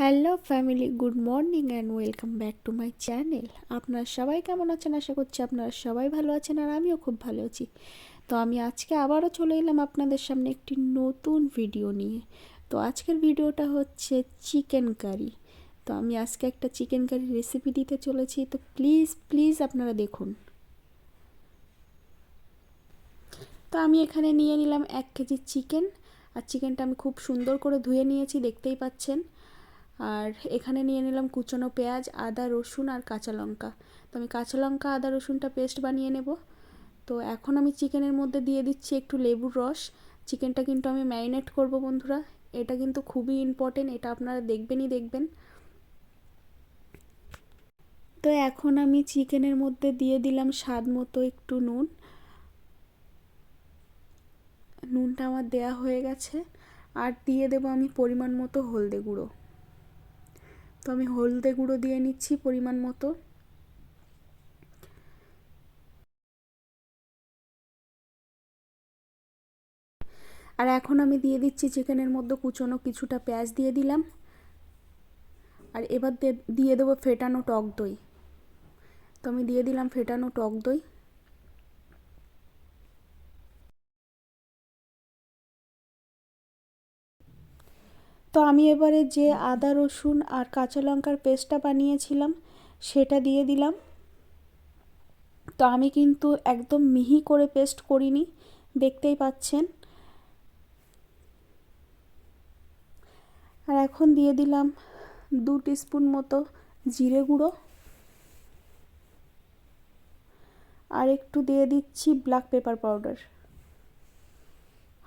Hello family, good morning and welcome back to my channel. আপনারা সবাই কেমন আছেন? আশা করছি আপনারা সবাই ভালো আছেন আর আমিও খুব ভালো আছি। তো আমি আজকে আবারও চলে এলাম আপনাদের সামনে একটি নতুন ভিডিও নিয়ে। তো আজকের ভিডিওটা হচ্ছে চিকেন কারি তো আমি আজকে একটা চিকেন কারি রেসিপি দিতে চলেছি। তো প্লিজ প্লিজ আপনারা দেখুন। তো আমি এখানে নিয়ে নিলাম এক কেজি চিকেন আর চিকেনটা আমি খুব সুন্দর করে ধুয়ে নিয়েছি, দেখতেই পাচ্ছেন। আর এখানে নিয়ে নিলাম কুচনো পেঁয়াজ, আদা, রসুন আর কাঁচা লঙ্কা। তো আমি কাঁচা লঙ্কা, আদা, রসুনটা পেস্ট বানিয়ে নেব। তো এখন আমি চিকেনের মধ্যে দিয়ে দিচ্ছি একটু লেবুর রস। চিকেনটা কিন্তু আমি ম্যারিনেট করব বন্ধুরা। এটা কিন্তু খুবই ইম্পর্টেন্ট এটা আপনারা দেখবেনই দেখবেন। তো এখন আমি চিকেনের মধ্যে দিয়ে দিলাম স্বাদ মতো একটু নুন। নুনটা আমার দেয়া হয়ে গেছে। আর দিয়ে দেবো আমি পরিমাণ মতো হলদে গুঁড়ো। তো আমি হলদে গুঁড়ো দিয়ে নিচ্ছি পরিমাণ মতো। আর এখন আমি দিয়ে দিচ্ছি চিকেনের মধ্যে কুচনো কিছুটা পেঁয়াজ দিয়ে দিলাম। আর এবার দিয়ে দেবো ফেটানো টক দই। তো আমি দিয়ে দিলাম ফেটানো টক দই। তো আমি এবারে যে আদা, রসুন আর কাঁচা লঙ্কার পেস্টটা বানিয়েছিলাম, সেটা দিয়ে দিলাম। তো আমি কিন্তু একদম মিহি করে পেস্ট করিনি, দেখতেই পাচ্ছেন। আর এখন দিয়ে দিলাম দু স্পুন মতো জিরে গুঁড়ো। আর একটু দিয়ে দিচ্ছি black pepper powder,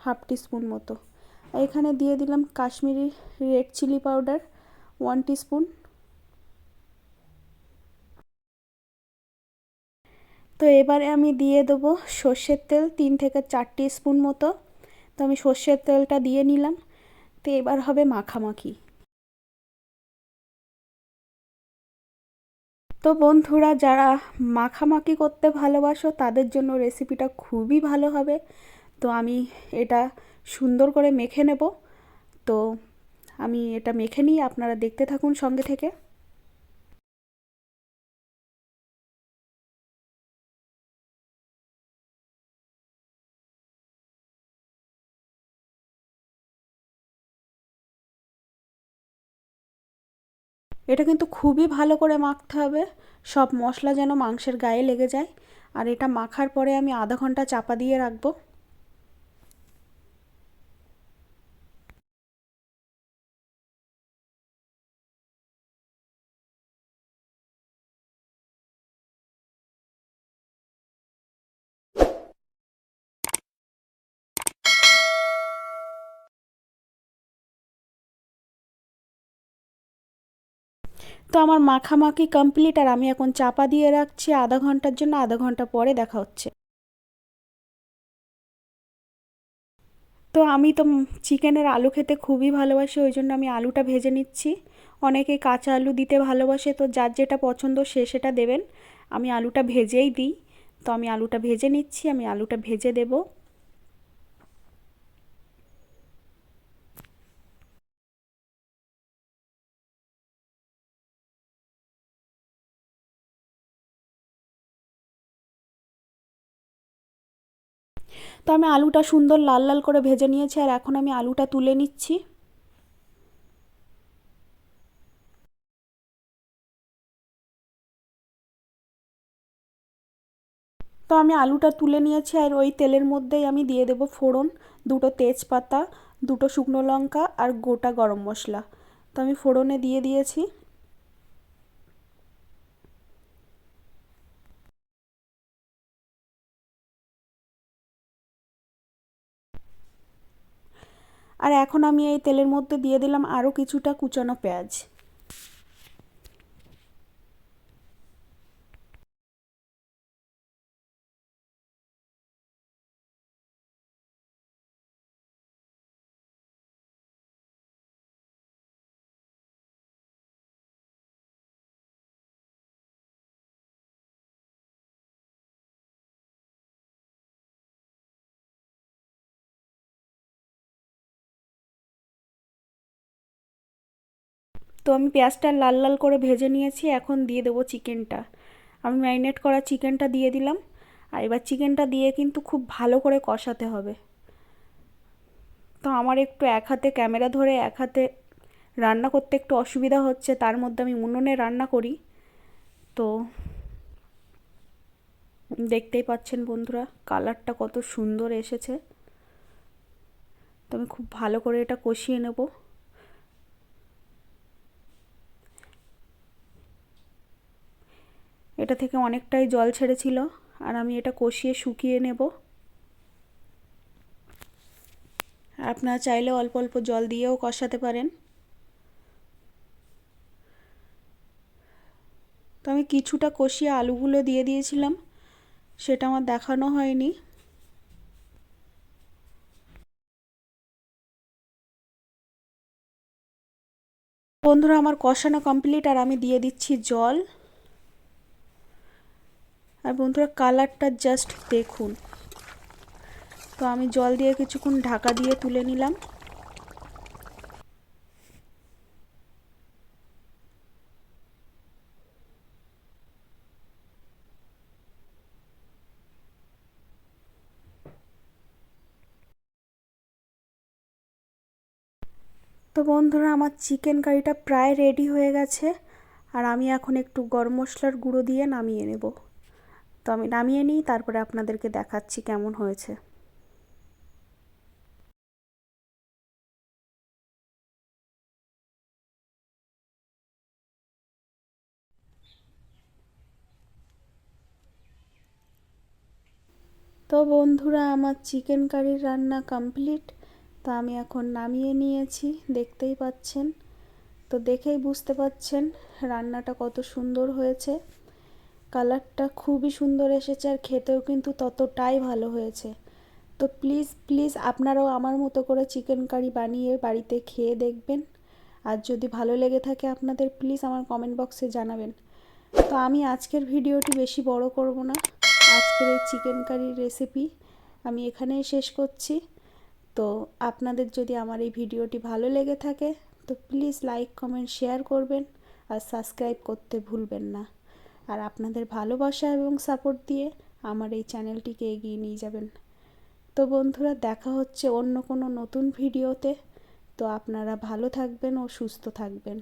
half spoon মতো। এখানে দিয়ে দিলাম Kashmiri red chilli powder one spoon তো এবারে আমি দিয়ে দেবো সর্ষের তেল তিন থেকে চারটি স্পুন মতো। তো আমি সর্ষের তেলটা দিয়ে নিলাম। তো এবার হবে মাখামাখি। তো বন্ধুরা, যারা মাখামাখি করতে ভালোবাসো, তাদের জন্য রেসিপিটা খুবই ভালো হবে। তো আমি এটা সুন্দর করে মেখে নেব। তো আমি এটা মেখে নিই, আপনারা দেখতে থাকুন সঙ্গে থেকে। এটা কিন্তু খুবই ভালো করে মাখতে হবে। সব মশলা যেন মাংসের গায়ে লেগে যায়। আর এটা মাখার পরে আমি আধা ঘণ্টা চাপা দিয়ে রাখব। তো আমার মাখামাখি কমপ্লিট আর আমি এখন চাপা দিয়ে রাখছি আধা ঘণ্টার জন্য, আধা ঘণ্টা পরে দেখা হচ্ছে। তো আমি তো চিকেনের আলু খেতে খুবই ভালোবাসি, ওই জন্য আমি আলুটা ভেজে নিচ্ছি। অনেকে কাঁচা আলু দিতে ভালোবাসে, তো যার যেটা পছন্দ সে সেটা দেবেন। আমি আলুটা ভেজেই দিই। তো আমি আলুটা ভেজে নিচ্ছি, আমি আলুটা ভেজে দেবো। তো আমি আলুটা সুন্দর লাল লাল করে ভেজে নিয়েছি, আর এখন আমি আলুটা তুলে নিচ্ছি। তো আমি আলুটা তুলে নিয়েছি, আর ওই তেলের মধ্যেই আমি দিয়ে দেবো ফোড়ন, দুটো তেজপাতা, দুটো শুকনো লঙ্কা, আর গোটা গরম মশলা। তো আমি ফোড়নে দিয়ে দিয়েছি। আর এখন আমি এই তেলের মধ্যে দিয়ে দিলাম আরও কিছুটা কুচানো পেঁয়াজ। তো আমি পেঁয়াজটা লাল লাল করে ভেজে নিয়েছি, এখন দিয়ে দেবো চিকেনটা। আমি ম্যারিনেট করা চিকেনটা দিয়ে দিলাম, আর এবার চিকেনটা দিয়ে কিন্তু খুব ভালো করে কষাতে হবে। তো আমার একটু এক হাতে ক্যামেরা ধরে এক হাতে রান্না করতে একটু অসুবিধা হচ্ছে, তার মধ্যে আমি উনুনে রান্না করি। তো দেখতেই পাচ্ছেন বন্ধুরা, কালারটা কত সুন্দর এসেছে। তো আমি খুব ভালো করে এটা কষিয়ে নেব। এটা থেকে অনেকটাই জল ছেড়েছিল, আর আমি এটা কষিয়ে শুকিয়ে নেব। আপনারা চাইলে অল্প অল্প জল দিয়েও কষাতে পারেন। তো আমি কিছুটা কষিয়ে আলুগুলো দিয়ে দিয়েছিলাম, সেটা আমার দেখানো হয়নি। বন্ধুরা, আমার কষানো কমপ্লিট আর আমি দিয়ে দিচ্ছি জল। আর বন্ধুরা কালারটা জাস্ট দেখুন। তো আমি জল দিয়ে কিছুক্ষণ ঢাকা দিয়ে তুলে নিলাম। তো বন্ধুরা, আমার চিকেন কারিটা প্রায় রেডি হয়ে গেছে। আর আমি এখন একটু গরম মশলার গুঁড়ো দিয়ে নামিয়ে নেব। তো আমি নামিয়ে নিই, তারপরে আপনাদেরকে দেখাচ্ছি কেমন হয়েছে। তো বন্ধুরা, আমার চিকেন কারির রান্না কমপ্লিট। তো আমি এখন নামিয়ে নিয়েছি, দেখতেই পাচ্ছেন। তো দেখেই বুঝতে পাচ্ছেন রান্নাটা কত সুন্দর হয়েছে। কালারটা খুবই সুন্দর এসেছে আর খেতেও কিন্তু ততটাই ভালো হয়েছে। তো প্লিজ প্লিজ আপনারাও আমার মতো করে চিকেন কারি বানিয়ে বাড়িতে খেয়ে দেখবেন। আর যদি ভালো লেগে থাকে আপনাদের প্লিজ আমার কমেন্ট বক্সে জানাবেন। তো আমি আজকের ভিডিওটি বেশি বড় করব না। আজকের এই চিকেন কারির রেসিপি আমি এখানেই শেষ করছি। তো আপনাদের যদি আমার এই ভিডিওটি ভালো লেগে থাকে, তো প্লিজ লাইক কমেন্ট শেয়ার করবেন। আর সাবস্ক্রাইব করতে ভুলবেন না। আর আপনাদের ভালোবাসা এবং সাপোর্ট দিয়ে আমার এই চ্যানেলটিকে এগিয়ে নিয়ে যাবেন। তো বন্ধুরা, দেখা হচ্ছে অন্য কোনো নতুন ভিডিওতে তো আপনারা ভালো থাকবেন ও সুস্থ থাকবেন।